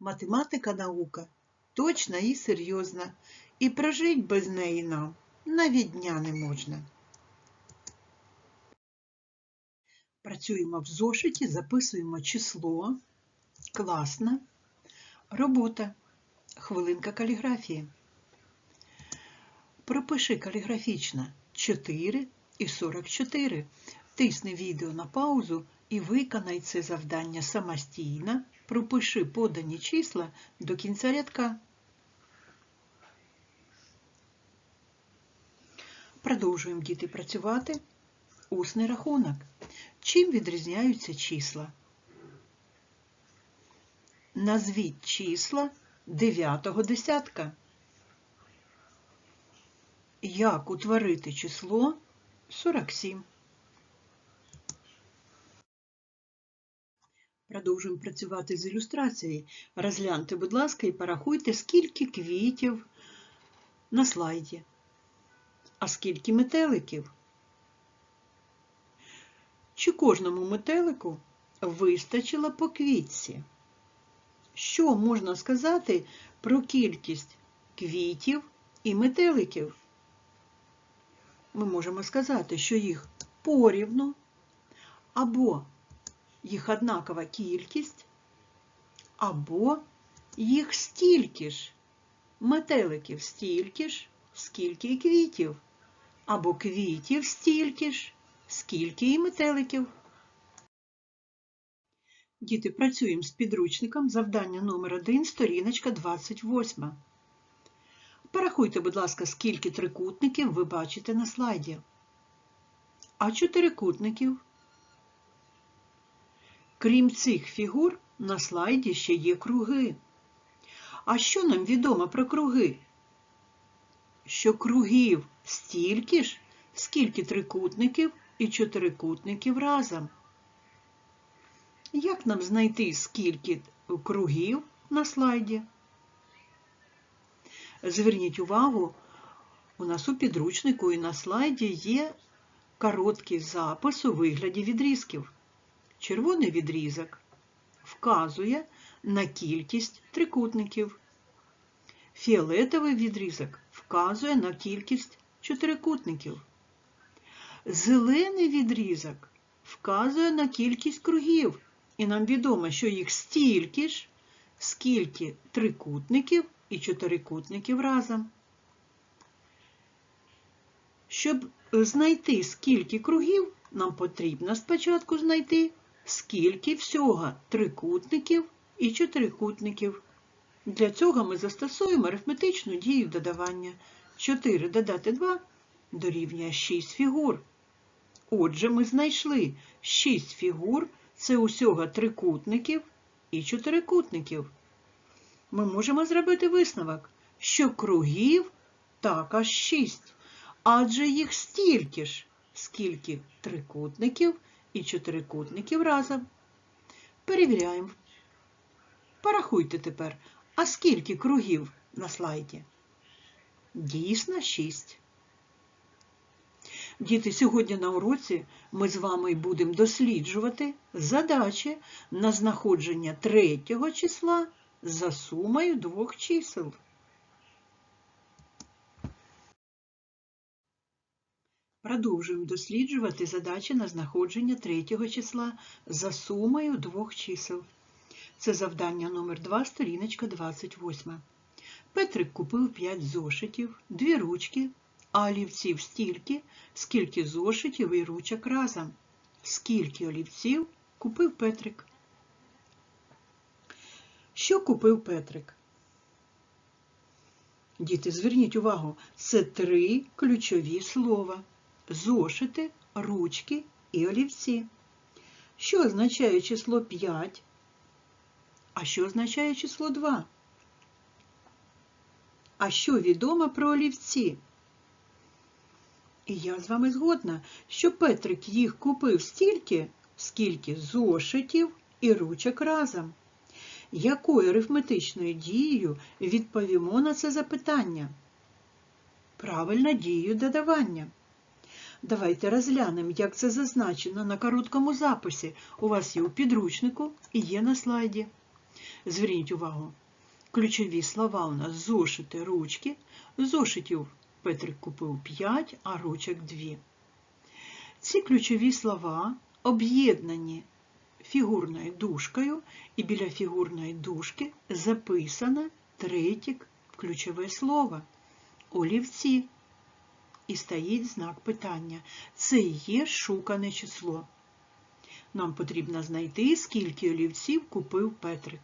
Математика наука точна і серйозна, і прожить без неї нам навіть дня не можна. Працюємо в зошиті, записуємо число, класна, робота, хвилинка каліграфії. Пропиши каліграфічно 4 і 44. Тисни відео на паузу і виконай це завдання самостійно. Пропиши подані числа до кінця рядка. Продовжуємо діти працювати. Усний рахунок. Чим відрізняються числа? Назвіть числа дев'ятого десятка. Як утворити число 47? Продовжуємо працювати з ілюстрацією. Розгляньте, будь ласка, і порахуйте, скільки квітів на слайді. А скільки метеликів? Чи кожному метелику вистачило по квітці? Що можна сказати про кількість квітів і метеликів? Ми можемо сказати, що їх порівну або їх однакова кількість, або їх стільки ж, метеликів стільки ж, скільки і квітів, або квітів стільки ж, скільки і метеликів. Діти, працюємо з підручником завдання номер 1 сторіночка 28. Порахуйте, будь ласка, скільки трикутників ви бачите на слайді. А чотирикутників? Крім цих фігур, на слайді ще є круги. А що нам відомо про круги? Що кругів стільки ж, скільки трикутників і чотирикутників разом. Як нам знайти, скільки кругів на слайді? Зверніть увагу, у нас у підручнику і на слайді є короткий запис у вигляді відрізків. Червоний відрізок вказує на кількість трикутників. Фіолетовий відрізок вказує на кількість чотирикутників. Зелений відрізок вказує на кількість кругів, і нам відомо, що їх стільки ж, скільки трикутників і чотирикутників разом. Щоб знайти скільки кругів, нам потрібно спочатку знайти, скільки всього трикутників і чотирикутників. Для цього ми застосуємо арифметичну дію додавання. 4 додати 2 дорівнює 6 фігур. Отже, ми знайшли 6 фігур це усього трикутників і чотирикутників. Ми можемо зробити висновок, що кругів також 6, адже їх стільки ж, скільки трикутників і чотирикутників разом. Перевіряємо. Порахуйте тепер, а скільки кругів на слайді? Дійсно 6. Діти, сьогодні на уроці ми з вами будемо досліджувати задачі на знаходження третього числа за сумою двох чисел. Продовжуємо досліджувати задачі на знаходження третього числа за сумою двох чисел. Це завдання номер 2 сторіночка 28. Петрик купив 5 зошитів, 2 ручки, а олівців стільки, скільки зошитів і ручок разом. Скільки олівців купив Петрик? Що купив Петрик? Діти, зверніть увагу, це три ключові слова. Зошити, ручки і олівці. Що означає число 5? А що означає число 2? А що відомо про олівці? І я з вами згодна, що Петрик їх купив стільки, скільки зошитів і ручок разом. Якою арифметичною дією відповімо на це запитання? Правильно дією додавання. Давайте розглянемо, як це зазначено на короткому записі. У вас є у підручнику і є на слайді. Зверніть увагу, ключові слова у нас зошити, ручки. Зошитів Петрик купив 5, а ручок 2. Ці ключові слова об'єднані фігурною дужкою, і біля фігурної дужки записане третє ключове слово олівці. І стоїть знак питання. Це і є шукане число. Нам потрібно знайти, скільки олівців купив Петрик.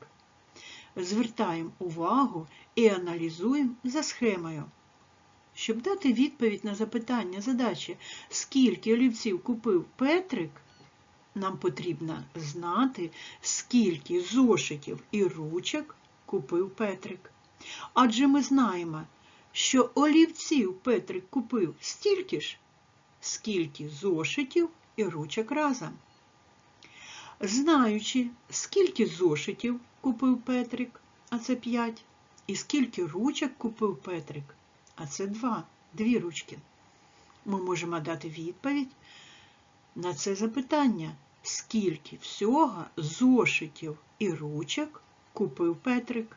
Звертаємо увагу і аналізуємо за схемою. Щоб дати відповідь на запитання задачі, скільки олівців купив Петрик, нам потрібно знати, скільки зошитів і ручок купив Петрик. Адже ми знаємо, що олівців Петрик купив стільки ж, скільки зошитів і ручок разом. Знаючи, скільки зошитів купив Петрик, а це 5, і скільки ручок купив Петрик, а це 2, дві ручки, ми можемо дати відповідь на це запитання, скільки всього зошитів і ручок купив Петрик.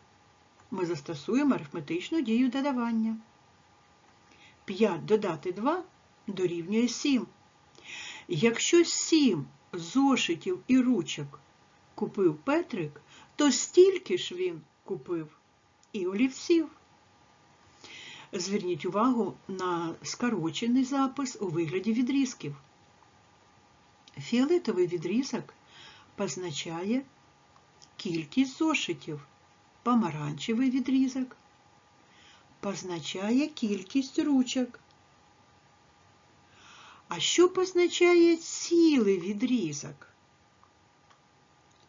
Ми застосуємо арифметичну дію додавання. 5 додати 2 дорівнює 7. Якщо 7 зошитів і ручок купив Петрик, то стільки ж він купив і олівців. Зверніть увагу на скорочений запис у вигляді відрізків. Фіолетовий відрізок позначає кількість зошитів. Помаранчевий відрізок позначає кількість ручок. А що позначає цілий відрізок,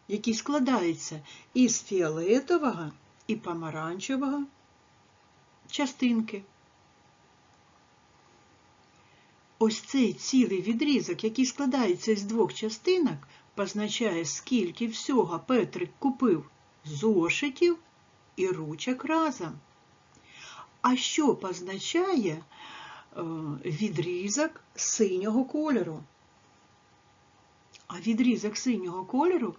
який складається із фіолетового і помаранчевого частинки? Ось цей цілий відрізок, який складається з двох частинок, позначає, скільки всього Петрик купив зошитів і ручок разом. А що позначає е, відрізок синього кольору? А відрізок синього кольору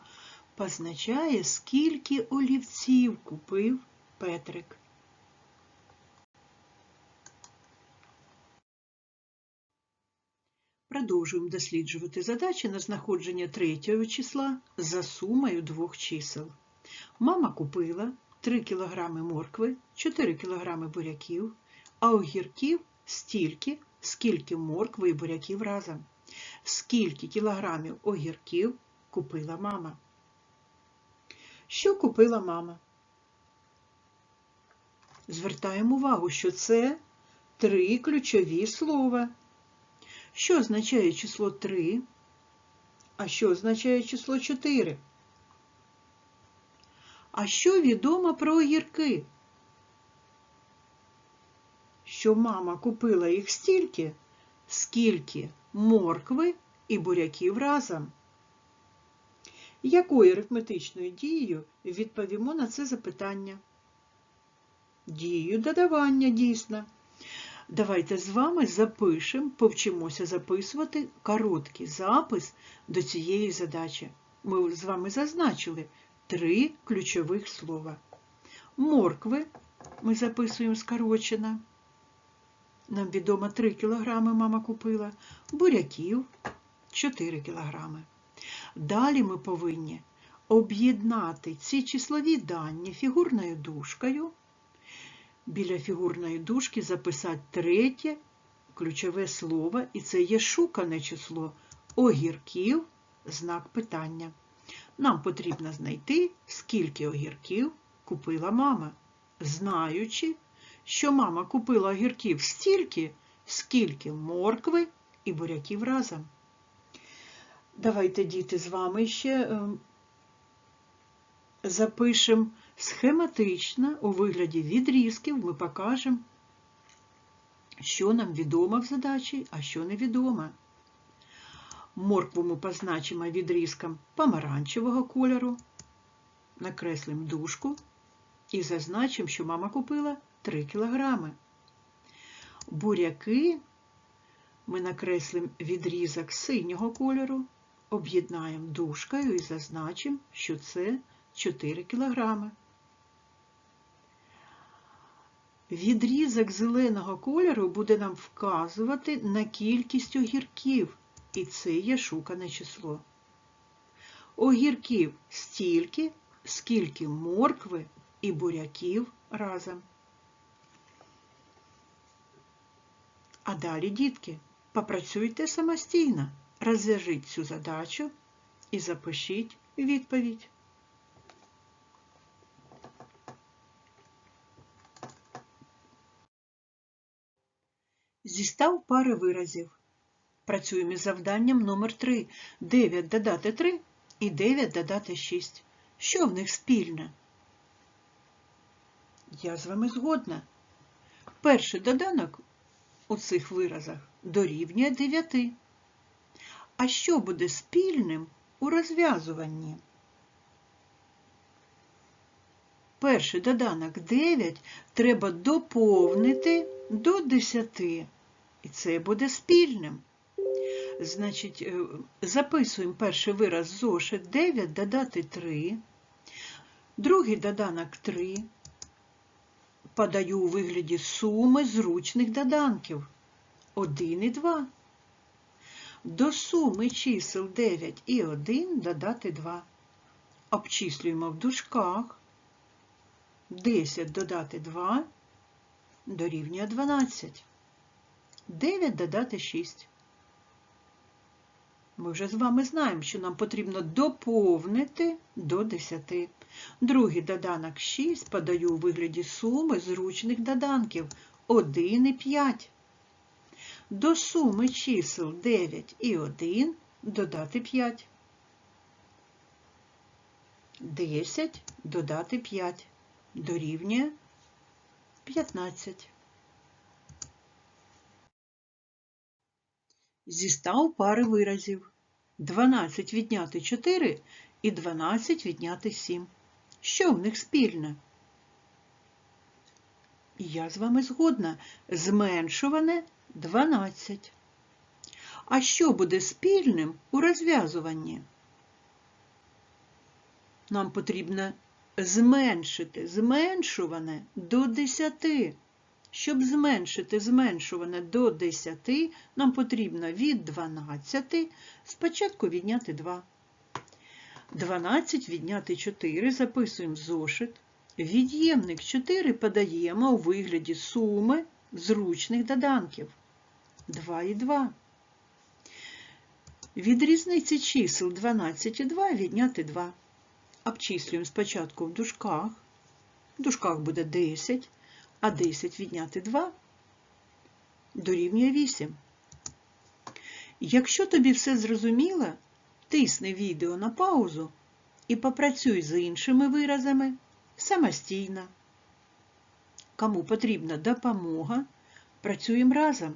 позначає, скільки олівців купив Петрик. Продовжуємо досліджувати задачі на знаходження третього числа за сумою двох чисел. Мама купила 3 кг моркви, 4 кг буряків, а огірків стільки, скільки моркви і буряків разом. Скільки кілограмів огірків купила мама? Що купила мама? Звертаємо увагу, що це три ключові слова. Що означає число 3? А що означає число 4? А що відомо про огірки? Що мама купила їх стільки, скільки моркви і буряків разом. Якою арифметичною дією відповімо на це запитання? Дією додавання дійсно. Давайте з вами запишемо, повчимося записувати короткий запис до цієї задачі. Ми з вами зазначили три ключових слова. Моркви ми записуємо скорочено. Нам відомо 3 кг мама купила, буряків 4 кг. Далі ми повинні об'єднати ці числові дані фігурною дужкою. Біля фігурної дужки записати третє ключове слово, і це є шукане число огірків, знак питання. Нам потрібно знайти, скільки огірків купила мама, знаючи, що мама купила огірків стільки, скільки моркви і буряків разом. Давайте, діти, з вами ще запишемо схематично у вигляді відрізків, ми покажемо, що нам відомо в задачі, а що невідомо. Моркву ми позначимо відрізком помаранчевого кольору, накреслимо дужку і зазначимо, що мама купила 3 кг. Буряки ми накреслимо відрізок синього кольору, об'єднаємо дужкою і зазначимо, що це 4 кілограми. Відрізок зеленого кольору буде нам вказувати на кількість огірків, і це є шукане число. Огірків стільки, скільки моркви і буряків разом. А далі, дітки, попрацюйте самостійно, розв'яжіть цю задачу і запишіть відповідь. Зістав пари виразів. Працюємо із завданням номер 3. 9 додати 3 і 9 додати 6. Що в них спільне? Я з вами згодна. Перший доданок у цих виразах дорівнює 9. А що буде спільним у розв'язуванні? Перший доданок 9 треба доповнити до 10. І це буде спільним. Значить, е, записуємо перший вираз зошит 9 додати 3. Другий доданок 3. Подаю у вигляді суми зручних доданків 1 і 2. До суми чисел 9 і 1 додати 2. Обчислюємо в дужках. 10 додати 2 дорівнює 12. 9 додати 6. Ми вже з вами знаємо, що нам потрібно доповнити до 10. Другий доданок 6 подаю у вигляді суми зручних доданків 1 і 5. До суми чисел 9 і 1 додати 5. 10 додати 5 дорівнює 15. Зістав пари виразів. 12 відняти 4 і 12 відняти 7. Що в них спільне? Я з вами згодна. Зменшуване 12. А що буде спільним у розв'язуванні? Нам потрібно зменшити зменшуване до 10. Щоб зменшити зменшуване до 10, нам потрібно від 12 спочатку відняти 2. 12 відняти 4 записуємо в зошит. Від'ємник 4 подаємо у вигляді суми зручних доданків. 2 і 2. Від різниці чисел 12 і 2 відняти 2. Обчислюємо спочатку в дужках. В дужках буде 10, а 10 відняти 2 дорівнює 8. Якщо тобі все зрозуміло, тисни відео на паузу і попрацюй з іншими виразами самостійно. Кому потрібна допомога, працюємо разом.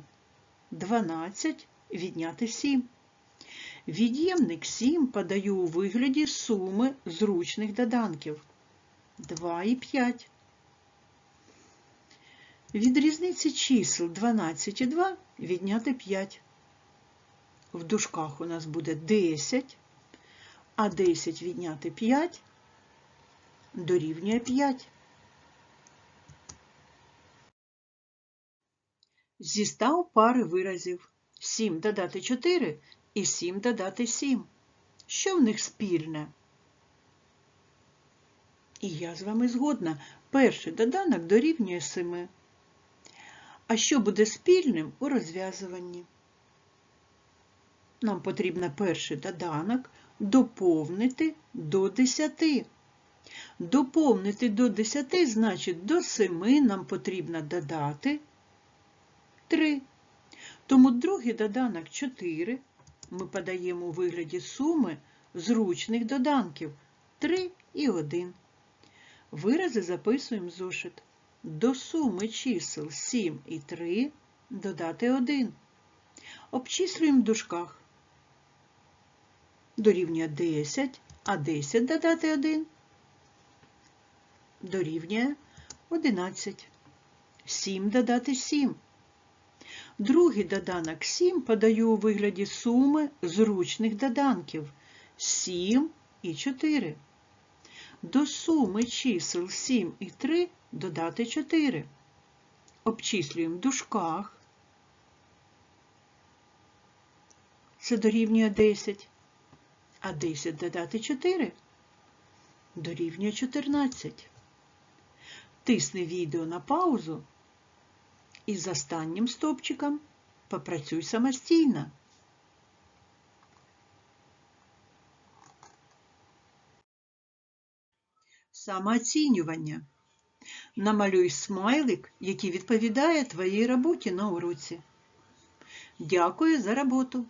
12 відняти 7. Від'ємник 7 подаю у вигляді суми зручних доданків 2 і 5. Від різниці чисел 12 і 2 відняти 5. В дужках у нас буде 10, а 10 відняти 5 дорівнює 5. Зістав пари виразів 7 додати 4 і 7 додати 7. Що в них спільне? І я з вами згодна. Перший доданок дорівнює 7. А що буде спільним у розв'язуванні? Нам потрібно перший доданок доповнити до 10. Доповнити до 10, значить до 7 нам потрібно додати 3. Тому другий доданок 4 ми подаємо у вигляді суми зручних доданків 3 і 1. Вирази записуємо зошит. До суми чисел 7 і 3 додати 1. Обчислюємо в дужках. Дорівнює 10, а 10 додати 1 дорівнює 11. 7 додати 7. Другий доданок 7 подаю у вигляді суми зручних доданків 7 і 4. до суми чисел 7 і 3 додати 4. Обчислюємо в дужках. Це дорівнює 10. А 10 додати 4 дорівнює 14. Тисни відео на паузу і з останнім стопчиком попрацюй самостійно. Самооцінювання. Намалюй смайлик, який відповідає твоїй роботі на уроці. Дякую за роботу.